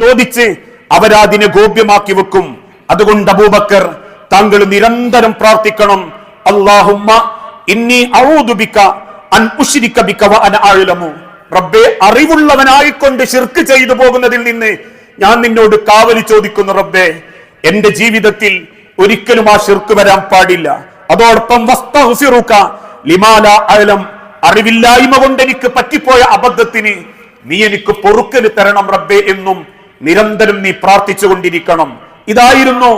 ചോദിച്ച് അവരതിനെ ഗോപ്യമാക്കി വെക്കും. അതുകൊണ്ട് അബൂബക്കർ താങ്കൾ നിരന്തരം പ്രാർത്ഥിക്കണം. അള്ളാഹുമ്മ ഇന്നി ഔദുബിക്ക അൻ റബ്ബേ അറിവുള്ളവനായിക്കൊണ്ട് ശിർക്ക് ചെയ്തു പോകുന്നതിൽ നിന്ന് ഞാൻ നിന്നോട് കാവലി ചോദിക്കുന്നു റബ്ബേ. എന്റെ ജീവിതത്തിൽ ഒരിക്കലും ആ ശിർക്ക് വരാൻ പാടില്ല. അതോടൊപ്പം ലിമാല അയലം അറിവില്ലായ്മ കൊണ്ട് എനിക്ക് പറ്റിപ്പോയ അബദ്ധത്തിന് നീ എനിക്ക് പൊറുക്കൽ തരണം റബ്ബെ എന്നും നിരന്തരം നീ പ്രാർത്ഥിച്ചുകൊണ്ടിരിക്കണം ഇതായിരുന്നു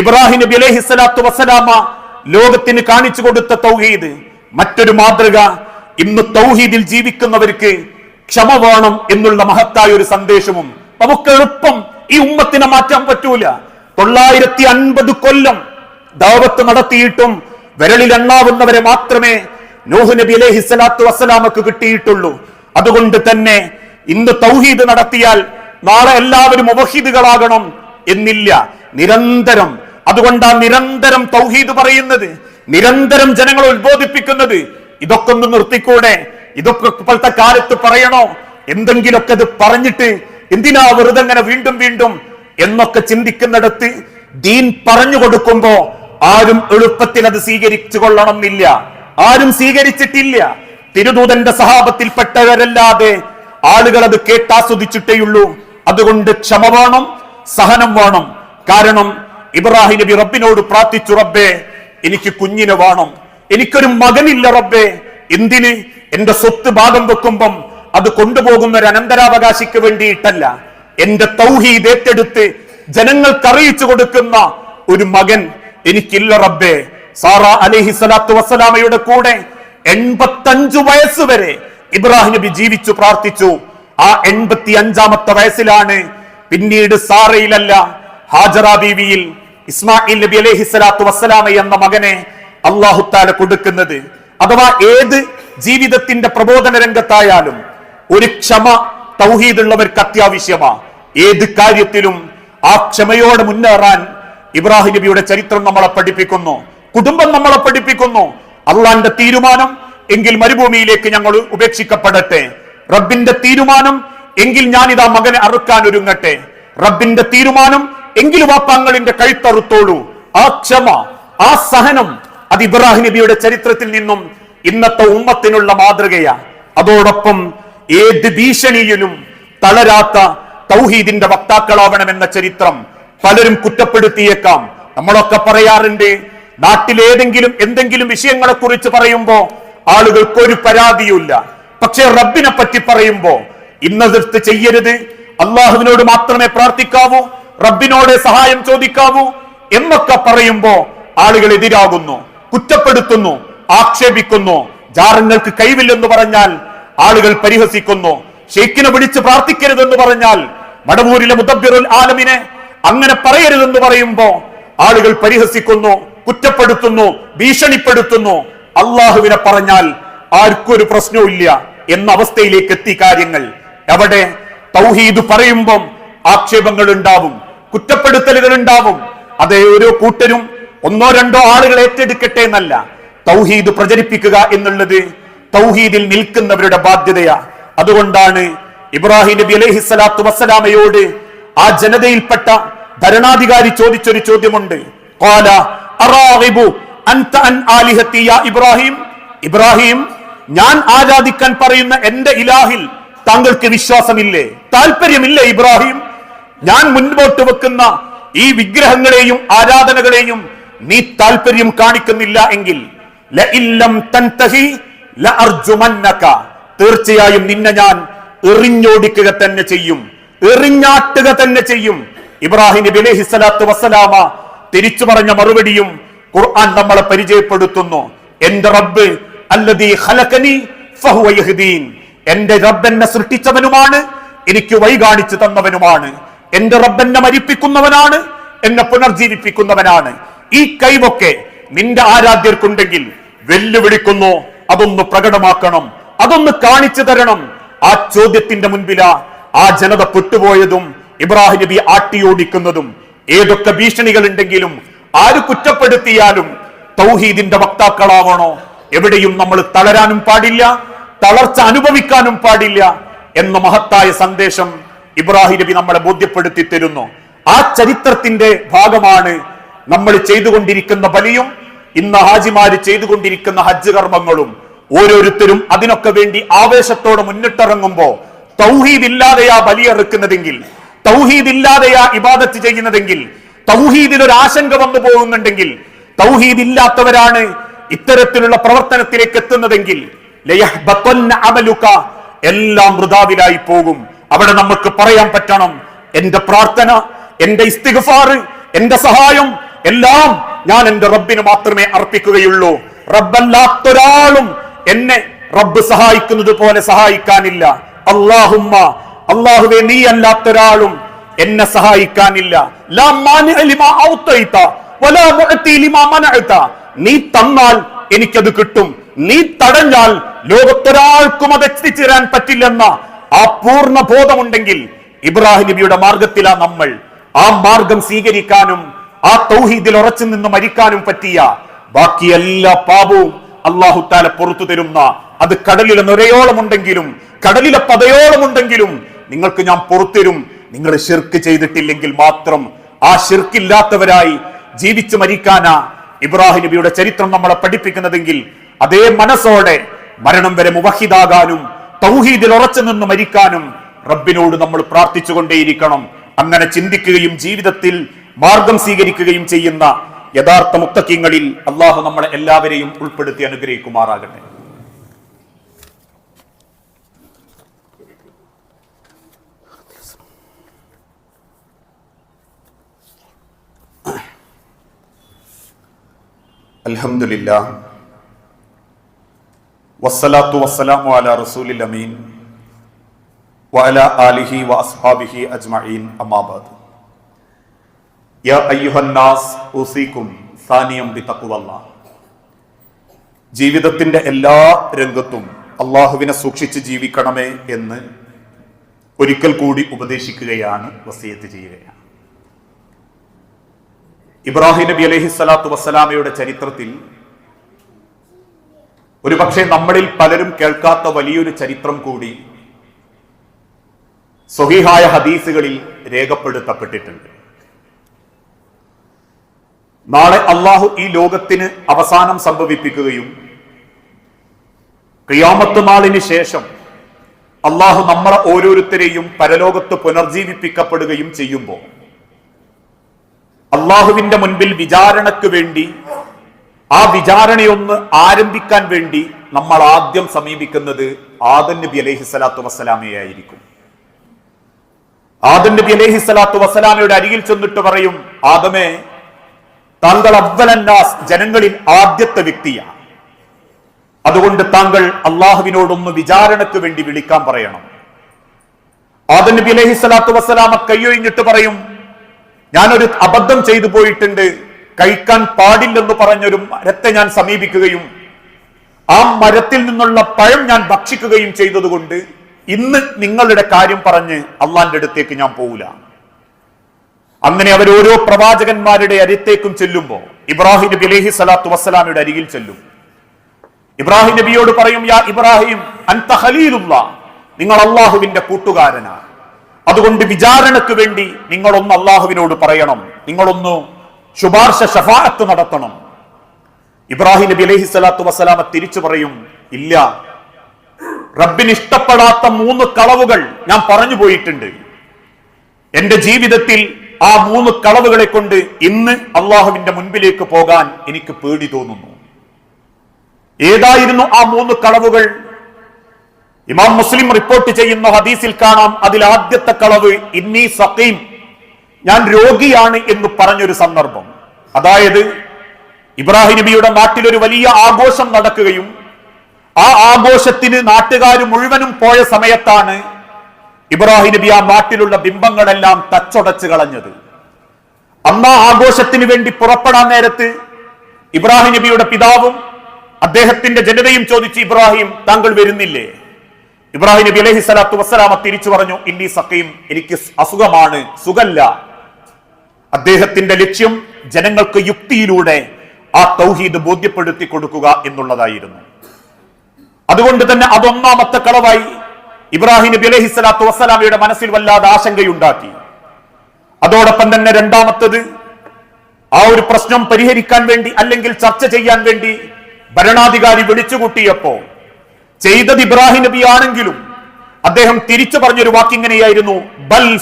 ഇബ്രാഹിം നബി അലൈഹി സ്വലാത്തു വസ്സലാമ ലോകത്തിന് കാണിച്ചു കൊടുത്ത തൗഹീദ്. മറ്റൊരു മാതൃക ഇന്ന് തൗഹീദിൽ ജീവിക്കുന്നവർക്ക് ക്ഷമ വേണം എന്നുള്ള മഹത്തായ ഒരു സന്ദേശവും നമുക്ക് എളുപ്പം ഈ ഉമ്മത്തിനെ മാറ്റാൻ പറ്റൂല. തൊള്ളായിരത്തി അൻപത് കൊല്ലം ദാവത്ത് നടത്തിയിട്ടും വിരളിൽ എണ്ണാവുന്നവരെ മാത്രമേ നൂഹ് നബി അലൈഹി സ്വലാത്തു വസ്സലാമക്ക് കിട്ടിയിട്ടുള്ളൂ. അതുകൊണ്ട് തന്നെ ഇന്ന് തൗഹീദ് നടത്തിയാൽ നാളെ എല്ലാവരും ഉപഹിദുകളാകണം എന്നില്ല. നിരന്തരം. അതുകൊണ്ടാ നിരന്തരം തൗഹീദ് പറയുന്നത്. നിരന്തരം ജനങ്ങളെ ഉത്ബോധിപ്പിക്കുന്നത്. ഇതൊക്കെ ഒന്ന് നിർത്തിക്കൂടെ? ഇതൊക്കെ ഇപ്പോഴത്തെ കാലത്ത് പറയണോ? എന്തെങ്കിലുമൊക്കെ ഇത് പറഞ്ഞിട്ട് എന്തിനാ വെറുതെ അങ്ങനെ വീണ്ടും വീണ്ടും എന്നൊക്കെ ചിന്തിക്കുന്നിടത്ത് ദീൻ പറഞ്ഞു കൊടുക്കുമ്പോ ആരും എളുപ്പത്തിൽ അത് സ്വീകരിച്ചു കൊള്ളണമെന്നില്ല. ആരും സ്വീകരിച്ചിട്ടില്ല. തിരുദൂതന്റെ സഹാബത്തിൽപ്പെട്ടവരല്ലാതെ ആളുകൾ അത് കേട്ടാസ്വദിച്ചിട്ടേയുള്ളൂ. അതുകൊണ്ട് ക്ഷമ വേണം സഹനം വേണം. കാരണം ഇബ്രാഹിം നബി റബ്ബിനോട് പ്രാർത്ഥിച്ചു റബ്ബേ എനിക്ക് കുഞ്ഞിനെ വേണം. എനിക്കൊരു മകനില്ല റബ്ബേ. എന്തിന്? എന്റെ സ്വത്ത് ഭാഗം വെക്കുമ്പം അത് കൊണ്ടുപോകുന്ന ഒരു അനന്തരാവകാശിക്ക് വേണ്ടിയിട്ടല്ല. എന്റെ തൗഹീദ് ഏറ്റെടുത്ത് ജനങ്ങൾക്ക് അറിയിച്ചു കൊടുക്കുന്ന ഒരു മകൻ എനിക്കില്ല റബ്ബേ. സാറ അലഹി സ്വലാത്തു വസ്സലാമയുടെ കൂടെ എൺപത്തഞ്ചു വയസ്സ് വരെ ഇബ്രാഹിം നബി ജീവിച്ചു പ്രാർത്ഥിച്ചു. ആ എൺപത്തി അഞ്ചാമത്തെ വയസ്സിലാണ് പിന്നീട് സാറയിലല്ല ഹാജറ ബീവിയിൽ ഇസ്മായിൽ നബി അലൈഹി സ്വലാത്തു വസ്സലാമ എന്ന മകനെ അള്ളാഹുത്താല കൊടുക്കുന്നത്. അഥവാ ഏത് ജീവിതത്തിന്റെ പ്രബോധന രംഗത്തായാലും ഒരു ക്ഷമ തൗഹീദുള്ളവർക്ക് അത്യാവശ്യമാ. ഏത് കാര്യത്തിലും ആ ക്ഷമയോടെ മുന്നേറാൻ ഇബ്രാഹിം നബിയുടെ ചരിത്രം നമ്മളെ പഠിപ്പിക്കുന്നു. കുടുംബം നമ്മളെ പഠിപ്പിക്കുന്നു. അള്ളാന്റെ തീരുമാനം എങ്കിൽ മരുഭൂമിയിലേക്ക് ഞങ്ങൾ ഉപേക്ഷിക്കപ്പെടട്ടെ. റബ്ബിന്റെ തീരുമാനം എങ്കിൽ ഞാൻ ഇതാ മകനെ അറുക്കാൻ ഒരുങ്ങട്ടെ. റബ്ബിന്റെ തീരുമാനം എങ്കിൽ വാപ്പാങ്ങളിന്റെ കഴുത്തറുത്തോളൂ ആ ക്ഷമ ആ സഹനം അത് ഇബ്രാഹിം നബിയുടെ ചരിത്രത്തിൽ നിന്നും ഇന്നത്തെ ഉമ്മത്തിനുള്ള മാതൃകയാ. അതോടൊപ്പം ഏത് ഭീഷണിയിലും തളരാത്ത തൗഹീദിന്റെ വക്താക്കളാവണമെന്ന ചരിത്രം പലരും കുറ്റപ്പെടുത്തിയേക്കാം. നമ്മളൊക്കെ പറയാറുണ്ട് നാട്ടിലേതെങ്കിലും എന്തെങ്കിലും വിഷയങ്ങളെ കുറിച്ച് പറയുമ്പോ ആളുകൾക്ക് ഒരു പരാതിയുമില്ല. പക്ഷെ റബ്ബിനെ പറ്റി പറയുമ്പോ ഇന്നതിർത്ത് ചെയ്യരുത്. അള്ളാഹുവിനോട് മാത്രമേ പ്രാർത്ഥിക്കാവൂ റബ്ബിനോട് സഹായം ചോദിക്കാവൂ എന്നൊക്കെ പറയുമ്പോ ആളുകൾ എതിരാകുന്നു കുറ്റപ്പെടുത്തുന്നു ആക്ഷേപിക്കുന്നു ജാറങ്ങൾക്ക് കഴിവില്ലെന്ന് പറഞ്ഞാൽ ആളുകൾ പരിഹസിക്കുന്നു ഷെയ്ഖിനെ വിളിച്ച് പ്രാർത്ഥിക്കരുതെന്ന് പറഞ്ഞാൽ മടവൂരിലെ മുദബ്ബിറുൽ ആലമിനെ അങ്ങനെ പറയരുതെന്ന് പറയുമ്പോ ആളുകൾ പരിഹസിക്കുന്നു കുറ്റപ്പെടുത്തുന്നു ഭീഷണിപ്പെടുത്തുന്നു. അള്ളാഹുവിനെ പറഞ്ഞാൽ ആർക്കും ഒരു പ്രശ്നവും ഇല്ല. എന്ന അവസ്ഥയിലേക്ക് എത്തി കാര്യങ്ങൾ. എവിടെ തൗഹീദ് പറയുമ്പം ആക്ഷേപങ്ങൾ ഉണ്ടാവും കുറ്റപ്പെടുത്തലുകൾ ഉണ്ടാവും അതേ ഓരോ കൂട്ടരും ഒന്നോ രണ്ടോ ആളുകൾ ഏറ്റെടുക്കട്ടെ എന്നല്ല. തൗഹീദ് പ്രചരിപ്പിക്കുക എന്നുള്ളത് തൗഹീദിൽ നിൽക്കുന്നവരുടെ ബാധ്യതയാ. അതുകൊണ്ടാണ് ഇബ്രാഹിം നബി അലൈഹി സ്വലാത്തു വസ്സലാമയോട് ആ ജനതയിൽപ്പെട്ട ഭരണാധികാരി ചോദിച്ചൊരു ചോദ്യമുണ്ട്. ഇബ്രാഹിം? ഇബ്രാഹിം ഞാൻ ആരാധിക്കാൻ പറയുന്ന എന്റെ ഇലാഹിൽ താങ്കൾക്ക് വിശ്വാസമില്ലേ? താല്പര്യമില്ലേ ഇബ്രാഹിം? ഞാൻ മുൻപോട്ട് വെക്കുന്ന ഈ വിഗ്രഹങ്ങളെയും ആരാധനകളെയും നീ താല്പര്യം കാണിക്കുന്നില്ല എങ്കിൽ. തീർച്ചയായും നിന്നെ ഞാൻ എറിഞ്ഞോടിക്കുക തന്നെ ചെയ്യും. എറിഞ്ഞാട്ടുക തന്നെ ചെയ്യും. ഇബ്രാഹിം നബി വസ്സലാമ തിരിച്ചു പറഞ്ഞ മറുപടിയും ഖുർആൻ നമ്മളെ പരിചയപ്പെടുത്തുന്നു. എന്റെ റബ്ബ് എന്റെ റബ്ബ് എന്നെ സൃഷ്ടിച്ചവനുമാണ് എനിക്ക് വഴി കാണിച്ചു തന്നവനുമാണ്. എന്റെ റബ്ബ് എന്നെ മരിപ്പിക്കുന്നവനാണ് എന്നെ പുനർജീവിപ്പിക്കുന്നവനാണ്. ഈ കൈവൊക്കെ നിന്റെ ആരാധ്യർക്കുണ്ടെങ്കിൽ വെല്ലുവിളിക്കുന്നു അതൊന്ന് പ്രകടമാക്കണം അതൊന്ന് കാണിച്ചു തരണം. ആ ചോദ്യത്തിന്റെ മുൻപിലാ ആ ജനത പൊട്ടുപോയതും ഇബ്രാഹിം നബി ആട്ടിയോടിക്കുന്നതും. ഏതൊക്കെ ഭീഷണികൾ ഉണ്ടെങ്കിലും ആര് കുറ്റപ്പെടുത്തിയാലും തൗഹീദിന്റെ വക്താക്കളാവണോ? എവിടെയും നമ്മൾ തളരാനും പാടില്ല തളർച്ച അനുഭവിക്കാനും പാടില്ല എന്ന മഹത്തായ സന്ദേശം ഇബ്രാഹിം നബി നമ്മളെ ബോധ്യപ്പെടുത്തി തരുന്നു. ആ ചരിത്രത്തിന്റെ ഭാഗമാണ് നമ്മൾ ചെയ്തുകൊണ്ടിരിക്കുന്ന ബലിയും ഇന്ന് ഹാജിമാര് ചെയ്തുകൊണ്ടിരിക്കുന്ന ഹജ്ജ് കർമ്മങ്ങളും. ഓരോരുത്തരും അതിനൊക്കെ വേണ്ടി ആവേശത്തോടെ മുന്നിട്ടിറങ്ങുമ്പോ തൗഹീദ് ഇല്ലാതെയാ ബലിയെറുക്കുന്നതെങ്കിൽ തൗഹീദ് ഇല്ലാതെയാ ഇബാദത്ത് ചെയ്യുന്നതെങ്കിൽ തൗഹീദിൽ ഒരു ആശങ്ക വന്നു പോകുന്നുണ്ടെങ്കിൽ തൗഹീദ് ഇല്ലാത്തവരാണ് ഇത്തരത്തിലുള്ള പ്രവർത്തനത്തിലേക്ക് എത്തുന്നതെങ്കിൽ എല്ലാം വൃതാവിലായി പോകും. അവിടെ നമുക്ക് പറയാൻ പറ്റണം എന്റെ പ്രാർത്ഥന എന്റെ ഇസ്തിഗ്ഫാർ എന്റെ സഹായം എല്ലാം ഞാൻ എന്റെ റബ്ബിന് മാത്രമേ അർപ്പിക്കുകയുള്ളൂ. റബ്ബല്ലാത്തൊരാളും എന്നെ റബ്ബ് സഹായിക്കുന്നത് പോലെ സഹായിക്കാനില്ല. അള്ളാഹുമ്മ അള്ളാഹുവെ നീ അല്ലാത്തൊരാളും എന്നെ സഹായിക്കാനില്ല. നീ തന്നാൽ എനിക്കത് കിട്ടും. നീ തടഞ്ഞാൽ ലോകത്തൊരാൾക്കും അത് എത്തിച്ചേരാൻ പറ്റില്ലെന്ന ആ പൂർണ ബോധമുണ്ടെങ്കിൽ ഇബ്രാഹിം നബിയുടെ മാർഗത്തിലാ നമ്മൾ. ആ മാർഗം സ്വീകരിക്കാനും ആ തൗഹീദിൽ ഉറച്ചു നിന്ന് മരിക്കാനും പറ്റിയ ബാക്കി എല്ലാ പാപവും അള്ളാഹു താല പുറത്തു തരുന്ന. അത് കടലിലെ നിരയോളം ഉണ്ടെങ്കിലും കടലിലെ പതയോളം ഉണ്ടെങ്കിലും നിങ്ങൾക്ക് ഞാൻ പുറത്തരും നിങ്ങൾ ഷിർക്ക് ചെയ്തിട്ടില്ലെങ്കിൽ മാത്രം ആ ഷിർക്കില്ലാത്തവരായി ജീവിച്ചു മരിക്കാനാ ഇബ്രാഹിം നബിയുടെ ചരിത്രം നമ്മളെ പഠിപ്പിക്കുന്നതെങ്കിൽ അതേ മനസ്സോടെ മരണം വരെ മുവഹിദാകാനും തൗഹീദിൽ ഉറച്ചു നിന്ന് മരിക്കാനും റബ്ബിനോട് നമ്മൾ പ്രാർത്ഥിച്ചുകൊണ്ടേയിരിക്കണം. അങ്ങനെ ചിന്തിക്കുകയും ജീവിതത്തിൽ മാർഗം സ്വീകരിക്കുകയും ചെയ്യുന്ന യഥാർത്ഥ മുക്തക്കിങ്ങളിൽ അള്ളാഹു നമ്മളെ എല്ലാവരെയും ഉൾപ്പെടുത്തി അനുഗ്രഹിക്കുമാറാകട്ടെ. അൽഹംദുലില്ലാ. വസ്സലാത്തു വസ്സലാമു അലാ റസൂലിൽ അമീൻ. വഅല ആലിഹി വഅസ്ഹാബിഹി അജ്മഈൻ. അമ്മാബാദ് യാ അയ്യുഹന്നാസ് ഉസീകും സാനിയം ബിതഖ്വല്ലാഹ് ജീവിതത്തിന്റെ എല്ലാ രംഗത്തും അള്ളാഹുവിനെ സൂക്ഷിച്ച് ജീവിക്കണമേ എന്ന് ഒരിക്കൽ കൂടി ഉപദേശിക്കുകയാണ് വസീയത്ത് ചെയ്യുകയാണ്. ഇബ്രാഹിം നബി അലഹി സ്വലാത്തു വസ്സലാമയുടെ ചരിത്രത്തിൽ ഒരുപക്ഷെ നമ്മളിൽ പലരും കേൾക്കാത്ത വലിയൊരു ചരിത്രം കൂടി സ്വഹീഹായ ഹദീസുകളിൽ രേഖപ്പെടുത്തപ്പെട്ടിട്ടുണ്ട്. നാളെ അള്ളാഹു ഈ ലോകത്തിന് അവസാനം സംഭവിപ്പിക്കുകയും ക്രിയാമത്ത് നാളിന് ശേഷം അള്ളാഹു നമ്മളെ ഓരോരുത്തരെയും പരലോകത്ത് പുനർജീവിപ്പിക്കപ്പെടുകയും ചെയ്യുമ്പോൾ അള്ളാഹുവിന്റെ മുൻപിൽ വിചാരണയ്ക്ക് വേണ്ടി ആ വിചാരണയൊന്ന് ആരംഭിക്കാൻ വേണ്ടി നമ്മൾ ആദ്യം സമീപിക്കുന്നത് ആദൻ നബി അലൈഹി സ്വലാത്തു വസ്സലാമയായിരിക്കും ആദൻ നബി അലൈഹി സ്വലാത്തു വസ്സലാമയുടെ അരികിൽ ചെന്നിട്ട് പറയും ആദമേ താങ്കൾ അബ്ബലന്നാസ് ജനങ്ങളിൽ ആദ്യത്തെ വ്യക്തിയാണ്. അതുകൊണ്ട് താങ്കൾ അള്ളാഹുവിനോടൊന്ന് വിചാരണയ്ക്ക് വേണ്ടി വിളിക്കാൻ പറയണം. ആദൻ നബി അലൈഹി സ്വലാത്തു വസ്സലാമ കൈയൊഴിഞ്ഞിട്ട് പറയും ഞാനൊരു അബദ്ധം ചെയ്തു പോയിട്ടുണ്ട്. കഴിക്കാൻ പാടില്ലെന്ന് പറഞ്ഞൊരു മരത്തെ ഞാൻ സമീപിക്കുകയും ആ മരത്തിൽ നിന്നുള്ള പഴം ഞാൻ ഭക്ഷിക്കുകയും ചെയ്തതുകൊണ്ട് ഇന്ന് നിങ്ങളുടെ കാര്യം പറഞ്ഞ് അള്ളാന്റെ അടുത്തേക്ക് ഞാൻ പോവില്ല. അങ്ങനെ അവർ ഓരോ പ്രവാചകന്മാരുടെ അരിത്തേക്കും ചെല്ലുമ്പോ ഇബ്രാഹിം നബി അലഹി സ്വലാത്തു വസ്സലാമയുടെ അരികിൽ ചെല്ലും. ഇബ്രാഹിം നബിയോട് പറയും യാ ഇബ്രാഹിം അൻത ഖലീലുള്ള. നിങ്ങൾ അള്ളാഹുവിന്റെ കൂട്ടുകാരനാണ് അതുകൊണ്ട് വിചാരണക്ക് വേണ്ടി നിങ്ങളൊന്ന് അള്ളാഹുവിനോട് പറയണം. നിങ്ങളൊന്ന് ശുപാർശ ഷഫാഅത്ത് നടത്തണം. ഇബ്രാഹിം നബി അലൈഹി സ്വലാത്തു വസ്സലാമ തിരിച്ചു പറയും ഇല്ല. റബ്ബിന് ഇഷ്ടപ്പെടാത്ത മൂന്ന് കളവുകൾ ഞാൻ പറഞ്ഞു പോയിട്ടുണ്ട്. എന്റെ ജീവിതത്തിൽ ആ മൂന്ന് കളവുകളെ കൊണ്ട് ഇന്ന് അള്ളാഹുവിന്റെ മുൻപിലേക്ക് പോകാൻ എനിക്ക് പേടി തോന്നുന്നു. ഏതായിരുന്നു ആ മൂന്ന് കളവുകൾ? ഇമാം മുസ്ലിം റിപ്പോർട്ട് ചെയ്യുന്ന ഹദീസിൽ കാണാം അതിൽ ആദ്യത്തെ കളവ് ഇന്നീ സക്കീം ഞാൻ രോഗിയാണ് എന്ന് പറഞ്ഞൊരു സന്ദർഭം. അതായത് ഇബ്രാഹിം നബിയുടെ നാട്ടിൽ ഒരു വലിയ ആഘോഷം നടക്കുകയും ആ ആഘോഷത്തിന് നാട്ടുകാർ മുഴുവനും പോയ സമയത്താണ് ഇബ്രാഹിം നബി ആ നാട്ടിലുള്ള ബിംബങ്ങളെല്ലാം തച്ചൊടച്ച് കളഞ്ഞത്. അന്ന് ആഘോഷത്തിന് വേണ്ടി പുറപ്പെടാൻ നേരത്ത് ഇബ്രാഹിം നബിയുടെ പിതാവും അദ്ദേഹത്തിന്റെ ജനതയും ചോദിച്ചു ഇബ്രാഹിം താങ്കൾ വരുന്നില്ലേ? ഇബ്രാഹിം നബി അലൈഹി സ്വലാത്തു വസ്സലാമ തിരിച്ചു പറഞ്ഞു ഇന്നി സഖീം എനിക്ക് അസുഖമാണ് സുഖല്ല. അദ്ദേഹത്തിന്റെ ലക്ഷ്യം ജനങ്ങൾക്ക് യുക്തിയിലൂടെ ആ തൗഹീദ് ബോധ്യപ്പെടുത്തി കൊടുക്കുക എന്നുള്ളതായിരുന്നു. അതുകൊണ്ട് തന്നെ അതൊന്നാമത്തെ കളവായി ഇബ്രാഹിം നബി അലൈഹി സ്വലാത്തു വസ്സലാമയുടെ മനസ്സിൽ വല്ലാതെ ആശങ്കയുണ്ടാക്കി. അതോടൊപ്പം തന്നെ രണ്ടാമത്തത് ആ ഒരു പ്രശ്നം പരിഹരിക്കാൻ വേണ്ടി അല്ലെങ്കിൽ ചർച്ച ചെയ്യാൻ വേണ്ടി ഭരണാധികാരി വിളിച്ചുകൂട്ടിയപ്പോ ചെയ്തത് ഇബ്രാഹിം നബി ആണെങ്കിലും അദ്ദേഹം തിരിച്ചു പറഞ്ഞൊരു വാക്കിങ്ങനെയായിരുന്നു ബൽ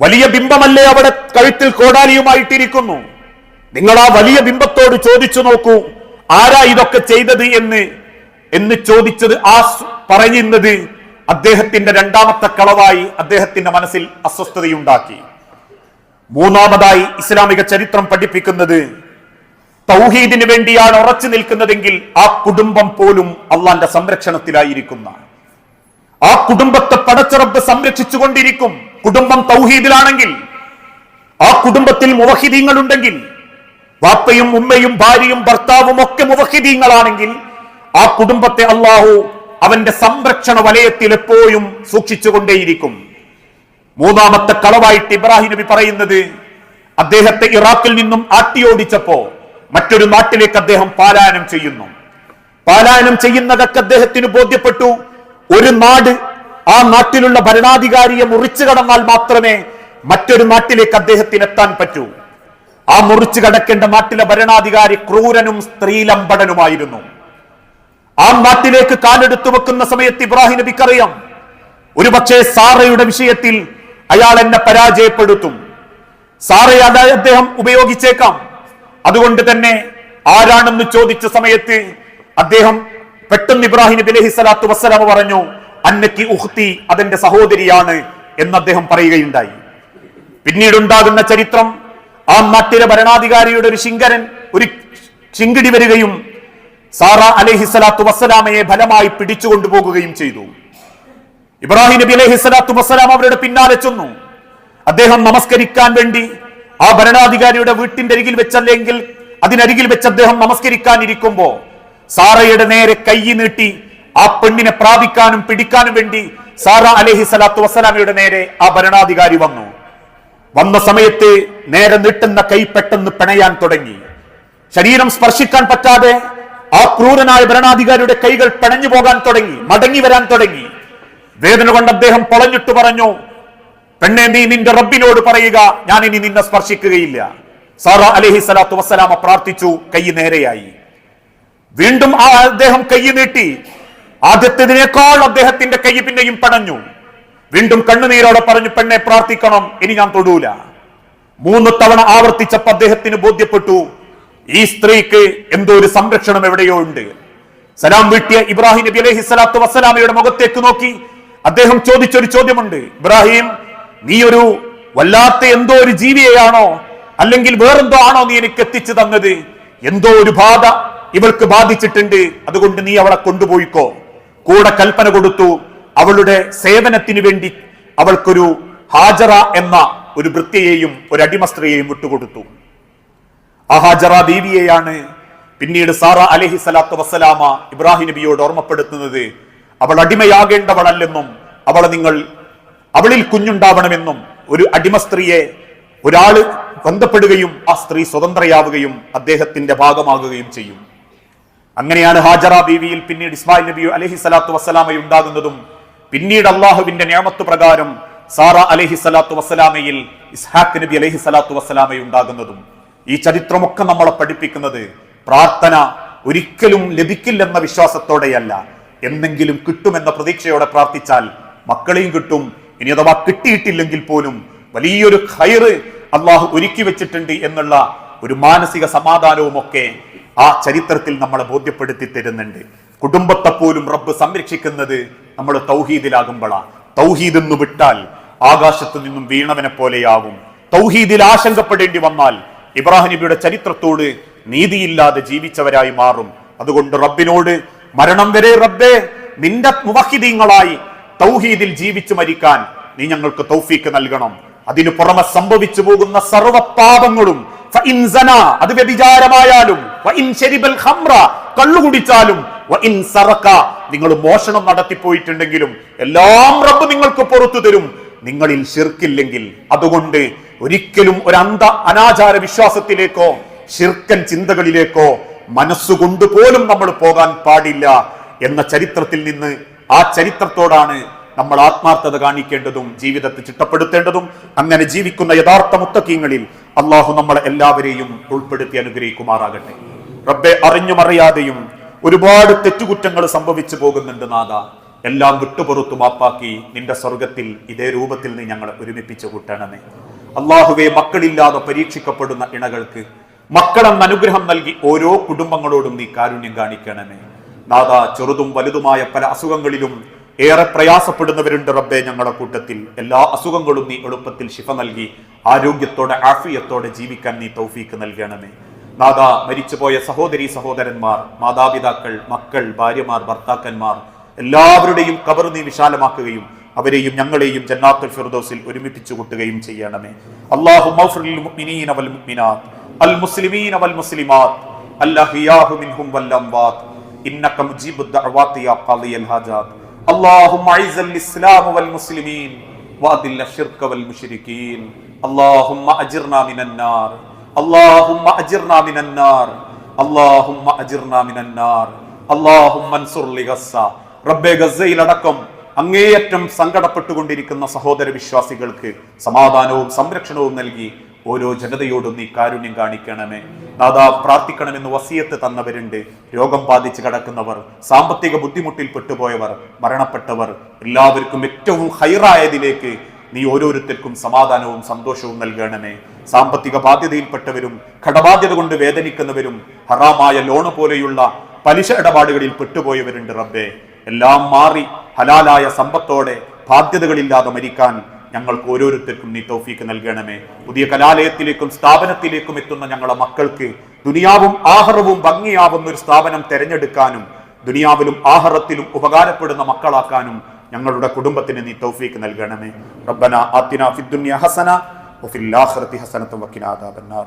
വലിയ ബിംബമല്ലേ അവിടെ കഴുത്തിൽ കോടാലിയുമായിട്ടിരിക്കുന്നു. നിങ്ങൾ ആ വലിയ ബിംബത്തോട് ചോദിച്ചു നോക്കൂ ആരാ ഇതൊക്കെ ചെയ്തത് എന്ന്? എന്ന് ചോദിച്ചത് ആ പറയുന്നത് അദ്ദേഹത്തിന്റെ രണ്ടാമത്തെ കളവായി അദ്ദേഹത്തിന്റെ മനസ്സിൽ അസ്വസ്ഥതയുണ്ടാക്കി. മൂന്നാമതായി ഇസ്ലാമിക ചരിത്രം പഠിപ്പിക്കുന്നത് തൗഹീദിന് വേണ്ടിയാണ് ഉറച്ചു നിൽക്കുന്നതെങ്കിൽ ആ കുടുംബം പോലും അള്ളാന്റെ സംരക്ഷണത്തിലായിരിക്കുന്ന. ആ കുടുംബത്തെ പടച്ചുറപ്പ് സംരക്ഷിച്ചു കൊണ്ടിരിക്കും കുടുംബം തൗഹീദിലാണെങ്കിൽ ആ കുടുംബത്തിൽ മുവഹിദീങ്ങൾ ഉണ്ടെങ്കിൽ വാപ്പയും ഉമ്മയും ഭാര്യയും ഭർത്താവും ഒക്കെ മുവഹിദീങ്ങളാണെങ്കിൽ ആ കുടുംബത്തെ അള്ളാഹു അവന്റെ സംരക്ഷണ വലയത്തിൽ എപ്പോഴും സൂക്ഷിച്ചുകൊണ്ടേയിരിക്കും. മൂന്നാമത്തെ കളവായിട്ട് ഇബ്രാഹിം നബി പറയുന്നത് അദ്ദേഹത്തെ ഇറാഖിൽ നിന്നും ആട്ടിയോടിച്ചപ്പോ മറ്റൊരു നാട്ടിലേക്ക് അദ്ദേഹം പാലായനം ചെയ്യുന്നു. പാലായനം ചെയ്യുന്നതൊക്കെ അദ്ദേഹത്തിന് ബോധ്യപ്പെട്ടു. ഒരു നാട് ആ നാട്ടിലുള്ള ഭരണാധികാരിയെ മുറിച്ചു കടന്നാൽ മാത്രമേ മറ്റൊരു നാട്ടിലേക്ക് അദ്ദേഹത്തിന് എത്താൻ പറ്റൂ. ആ മുറിച്ചു കടക്കേണ്ട നാട്ടിലെ ഭരണാധികാരി ക്രൂരനും സ്ത്രീലമ്പടനുമായിരുന്നു. ആ നാട്ടിലേക്ക് കാലെടുത്തു വെക്കുന്ന സമയത്ത് ഇബ്രാഹിം നബിക്കറിയാം ഒരുപക്ഷെ സാറയുടെ വിഷയത്തിൽ അയാൾ എന്നെ പരാജയപ്പെടുത്തും. സാറയെ അദ്ദേഹം ഉപയോഗിച്ചേക്കാം. അതുകൊണ്ട് തന്നെ ആരാണെന്ന് ചോദിച്ച സമയത്ത് അദ്ദേഹം പെട്ടെന്ന് ഇബ്രാഹിം നബി സലാത്തു വസ്സലാമ പറഞ്ഞു അന്നക്കി ഉഹ്തി അതെന്റെ സഹോദരിയാണ് എന്ന് അദ്ദേഹം പറയുകയുണ്ടായി. പിന്നീടുണ്ടാകുന്ന ചരിത്രം ആ നാട്ടിലെ ഭരണാധികാരിയുടെ ഒരു ശിങ്കരൻ ഒരു ശിങ്കിടി വരികയും സാറ അലഹി സലാത്തു വസ്സലാമയെ ഫലമായി പിടിച്ചുകൊണ്ടുപോകുകയും ചെയ്തു. ഇബ്രാഹിം നബി അലഹി സലാത്തു വസ്സലാം അവരുടെ പിന്നാലെ ചെന്നു. അദ്ദേഹം നമസ്കരിക്കാൻ വേണ്ടി ആ ഭരണാധികാരിയുടെ വീട്ടിന്റെ അരികിൽ വെച്ചല്ലെങ്കിൽ അതിനരികിൽ വെച്ച് അദ്ദേഹം നമസ്കരിക്കാനിരിക്കുമ്പോ സാറയുടെ നേരെ കൈ നീട്ടി ആ പെണ്ണിനെ പ്രാപിക്കാനും പിടിക്കാനും വേണ്ടി സാറ അലഹി സ്വലാത്തു വസ്സലാമയുടെ നേരെ ആ ഭരണാധികാരി വന്നു. വന്ന സമയത്ത് നേരെ നീട്ടുന്ന കൈ പെട്ടെന്ന് പിണയാൻ തുടങ്ങി. ശരീരം സ്പർശിക്കാൻ പറ്റാതെ ആ ക്രൂരനായ ഭരണാധികാരിയുടെ കൈകൾ പിണഞ്ഞു പോകാൻ തുടങ്ങി മടങ്ങി വരാൻ തുടങ്ങി. വേദന കൊണ്ട് അദ്ദേഹം പൊളഞ്ഞിട്ട് പറഞ്ഞു പെണ്ണെ നീ നിന്റെ റബ്ബിനോട് പറയുക. ഞാൻ ഇനി നിന്നെ സ്പർശിക്കുകയില്ല. സാറ അലഹി സ്വലാത്തു വസ്സലാമ പ്രാർത്ഥിച്ചു കൈ നേരെയായി. വീണ്ടും ആ അദ്ദേഹം കൈ നീട്ടി. ആദ്യത്തേതിനേക്കാൾ അദ്ദേഹത്തിന്റെ കൈ പിന്നെയും പടഞ്ഞു. വീണ്ടും കണ്ണുനീരോടെ പറഞ്ഞു പെണ്ണെ പ്രാർത്ഥിക്കണം ഇനി ഞാൻ തൊടൂല. മൂന്ന് തവണ ആവർത്തിച്ചപ്പോ അദ്ദേഹത്തിന് ബോധ്യപ്പെട്ടു ഈ സ്ത്രീക്ക് എന്തോ ഒരു സംരക്ഷണം എവിടെയോ ഉണ്ട്. സലാം വീട്ടിയ ഇബ്രാഹിം നബി അലഹി സ്വലാത്തു വസ്സലാമയുടെ മുഖത്തേക്ക് നോക്കി അദ്ദേഹം ചോദിച്ചൊരു ചോദ്യമുണ്ട് ഇബ്രാഹിം നീ ഒരു വല്ലാത്ത എന്തോ ഒരു ജീവിയെയാണോ? അല്ലെങ്കിൽ വേറെന്തോ ആണോ നീ എനിക്ക് എത്തിച്ചു തന്നത്? എന്തോ ഒരു ബാധ ഇവൾക്ക് ബാധിച്ചിട്ടുണ്ട്. അതുകൊണ്ട് നീ അവളെ കൊണ്ടുപോയിക്കോ. കൂടെ കൽപ്പന കൊടുത്തു. അവളുടെ സേവനത്തിന് വേണ്ടി അവൾക്കൊരു ഹാജറ എന്ന ഒരു വൃത്തിയെയും ഒരു അടിമസ്ത്രീയെയും വിട്ടുകൊടുത്തു. ആ ഹാജറ ദേവിയെയാണ് പിന്നീട് സാറ അലഹി സ്വലാത്തു വസ്സലാമ ഇബ്രാഹിം നബിയോട് ഓർമ്മപ്പെടുത്തുന്നത്. അവൾ അടിമയാകേണ്ടവളല്ലെന്നും അവളെ നിങ്ങൾ അവളിൽ കുഞ്ഞുണ്ടാവണമെന്നും ഒരു അടിമ സ്ത്രീയെ ഒരാൾ ബന്ധപ്പെടുകയും ആ സ്ത്രീ സ്വതന്ത്രയാവുകയും അദ്ദേഹത്തിന്റെ ഭാഗമാകുകയും ചെയ്യും. അങ്ങനെയാണ് ഹാജറ ബീവിയിൽ പിന്നീട് ഇസ്മായിൽ നബി അലഹി സ്വലാത്തു വസ്സലാമ ഉണ്ടാകുന്നതും പിന്നീട് അള്ളാഹുവിന്റെ നിയമത്തു പ്രകാരം സാറ അലഹി സ്വലാത്തു വസ്സലാമയിൽ ഇസ്ഹാഖ് നബി അലഹി സ്വലാത്തു വസ്സലാമ ഉണ്ടാകുന്നതും. ഈ ചരിത്രമൊക്കെ നമ്മളെ പഠിപ്പിക്കുന്നത് പ്രാർത്ഥന ഒരിക്കലും ലഭിക്കില്ലെന്ന വിശ്വാസത്തോടെയല്ല. എന്തെങ്കിലും കിട്ടുമെന്ന പ്രതീക്ഷയോടെ പ്രാർത്ഥിച്ചാൽ മക്കളെയും കിട്ടും ഇനി അഥവാ കിട്ടിയിട്ടില്ലെങ്കിൽ പോലും വലിയൊരു ഖൈറ് അള്ളാഹു ഒരുക്കി വെച്ചിട്ടുണ്ട് എന്നുള്ള ഒരു മാനസിക സമാധാനവും ഒക്കെ ആ ചരിത്രത്തിൽ നമ്മളെ ബോധ്യപ്പെടുത്തി തരുന്നുണ്ട്. കുടുംബത്തെ പോലും റബ്ബ് സംരക്ഷിക്കുന്നത് നമ്മൾ തൗഹീദിലാകുമ്പോഴാണ് തൗഹീദ് എന്ന് വിട്ടാൽ ആകാശത്തു നിന്നും വീണവനെ പോലെയാവും. തൗഹീദിൽ ആശങ്കപ്പെടേണ്ടി വന്നാൽ ഇബ്രാഹിം നബിയുടെ ചരിത്രത്തോട് നീതിയില്ലാതെ ജീവിച്ചവരായി മാറും. അതുകൊണ്ട് റബ്ബിനോട് മരണം വരെ റബ്ബേ നിന്റെ മുവഹിദീങ്ങളായി തൗഹീദിൽ ജീവിച്ചു മരിക്കാൻ നീ ഞങ്ങൾക്ക് തൗഫീക്ക് നൽകണം. അതിനു പുറമെ സംഭവിച്ചു പോകുന്ന സർവ പാപങ്ങളും അത് വ്യഭിചാരമായാലും കള്ളു കുടിച്ചാലും നിങ്ങൾ മോഷണം നടത്തിപ്പോയിട്ടുണ്ടെങ്കിലും എല്ലാം റബ്ബ് നിങ്ങൾക്ക് പുറത്തു തരും. നിങ്ങളിൽ ശിർക്കില്ലെങ്കിൽ അതുകൊണ്ട് ഒരിക്കലും ഒരു അന്ധ അനാചാര വിശ്വാസത്തിലേക്കോ ശിർക്കൻ ചിന്തകളിലേക്കോ മനസ്സുകൊണ്ട് പോലും നമ്മൾ പോകാൻ പാടില്ല എന്ന ചരിത്രത്തിൽ നിന്ന് ആ ചരിത്രത്തോടാണ് നമ്മൾ ആത്മാർത്ഥത കാണിക്കേണ്ടതും ജീവിതത്തെ ചിട്ടപ്പെടുത്തേണ്ടതും. അങ്ങനെ ജീവിക്കുന്ന യഥാർത്ഥ മുത്തക്കീങ്ങളിൽ അള്ളാഹു നമ്മളെ എല്ലാവരെയും ഉൾപ്പെടുത്തി അനുഗ്രഹിക്കുമാറാകട്ടെ. റബ്ബെ അറിഞ്ഞും അറിയാതെയും ഒരുപാട് തെറ്റുകുറ്റങ്ങൾ സംഭവിച്ചു പോകുന്നുണ്ട് നാഥ. എല്ലാം വിട്ടുപുറത്തു മാപ്പാക്കി നിന്റെ സ്വർഗത്തിൽ ഇതേ രൂപത്തിൽ നീ ഞങ്ങളെ ഒരുമിപ്പിച്ച് കൂട്ടണമേ. അള്ളാഹുവെ മക്കളില്ലാതെ പരീക്ഷിക്കപ്പെടുന്ന ഇണകൾക്ക് മക്കളെന്ന അനുഗ്രഹം നൽകി ഓരോ കുടുംബങ്ങളോടും നീ കാരുണ്യം കാണിക്കണമേ. നാഥ ചെറുതും വലുതുമായ പല അസുഖങ്ങളിലും ഏറെ പ്രയാസപ്പെടുന്നവരുണ്ട് റബ്ബെ ഞങ്ങളുടെ കൂട്ടത്തിൽ. എല്ലാ അസുഖങ്ങളും നീ എളുപ്പത്തിൽ ശിഫ നൽകി ആരോഗ്യത്തോടെ ആഫിയത്തോടെ ജീവിക്കാൻ നീ തൗഫീക്ക് നൽകണമേ. നാഥ മരിച്ചുപോയ സഹോദരി സഹോദരന്മാർ മാതാപിതാക്കൾ മക്കൾ ഭാര്യമാർ ഭർത്താക്കന്മാർ എല്ലാവരുടെയും കബർ നീ വിശാലമാക്കുകയും അവരെയും ഞങ്ങളെയും ജന്നാത്തുൽ ഫിർദോസിൽ ഒരുമിപ്പിച്ചു കൂട്ടുകയും ചെയ്യണമേ. അല്ലാഹു മഗ്ഫിറിൽ മുഅ്മിനീന വൽ മുഅ്മിനാത്ത് അൽ മുസ്ലിമീന വൽ മുസ്ലിമാത്ത് അല്ലഹിയാഹു മിൻഹും വൽ അംവാത്ത് ഇന്നക മുജീബുദ് ദഅവാതി യാ ഖാദിയൽ ഹാജാത്ത് اللهم اعز الاسلام والمسلمين واذل الشرك والمشركين اللهم اجرنا من النار اللهم اجرنا من النار اللهم اجرنا من النار اللهم انصر لغزة റബ്ബെ ഗസയിലടക്കം അങ്ങേയറ്റം സങ്കടപ്പെട്ടുകൊണ്ടിരിക്കുന്ന സഹോദര വിശ്വാസികൾക്ക് സമാധാനവും സംരക്ഷണവും നൽകി ഓരോ ജനതയോടും നീ കാരുണ്യം കാണിക്കണമേ. നാദാ പ്രാർത്ഥിക്കണമെന്ന് വസിയത്ത് തന്നവരുണ്ട്. രോഗം ബാധിച്ച് കിടക്കുന്നവർ സാമ്പത്തിക ബുദ്ധിമുട്ടിൽ പെട്ടുപോയവർ മരണപ്പെട്ടവർ എല്ലാവർക്കും ഏറ്റവും ഹൈറായതിലേക്ക് നീ ഓരോരുത്തർക്കും സമാധാനവും സന്തോഷവും നൽകണമേ. സാമ്പത്തിക ബാധ്യതയിൽപ്പെട്ടവരും കടബാധ്യത കൊണ്ട് വേദനിക്കുന്നവരും ഹറാമായ ലോണ് പോലെയുള്ള പലിശ ഇടപാടുകളിൽ പെട്ടുപോയവരുണ്ട് റബ്ബേ. എല്ലാം മാറി ഹലാലായ സമ്പത്തോടെ ബാധ്യതകളില്ലാതെ മരിക്കാൻ ഞങ്ങൾക്ക് ഓരോരുത്തർക്കും നീ തൗഫീക്ക് നൽകണമേ. പുതിയ കലാലയത്തിലേക്കും സ്ഥാപനത്തിലേക്കും എത്തുന്ന ഞങ്ങളുടെ മക്കൾക്ക് ദുനിയാവും ആഹറവും ഭംഗിയാവുന്ന ഒരു സ്ഥാപനം തെരഞ്ഞെടുക്കാനും ദുനിയാവിലും ആഹറത്തിലും ഉപകാരപ്പെടുന്ന മക്കളാക്കാനും ഞങ്ങളുടെ കുടുംബത്തിന് നീ തൗഫീക്ക് നൽകണമേ. റബ്ബന ആത്തിന ഫിദ്ദുനിയ ഹസന വഫിൽ ആഖിറതി ഹസനത്തും വഖിനാ അദാബന്നാർ.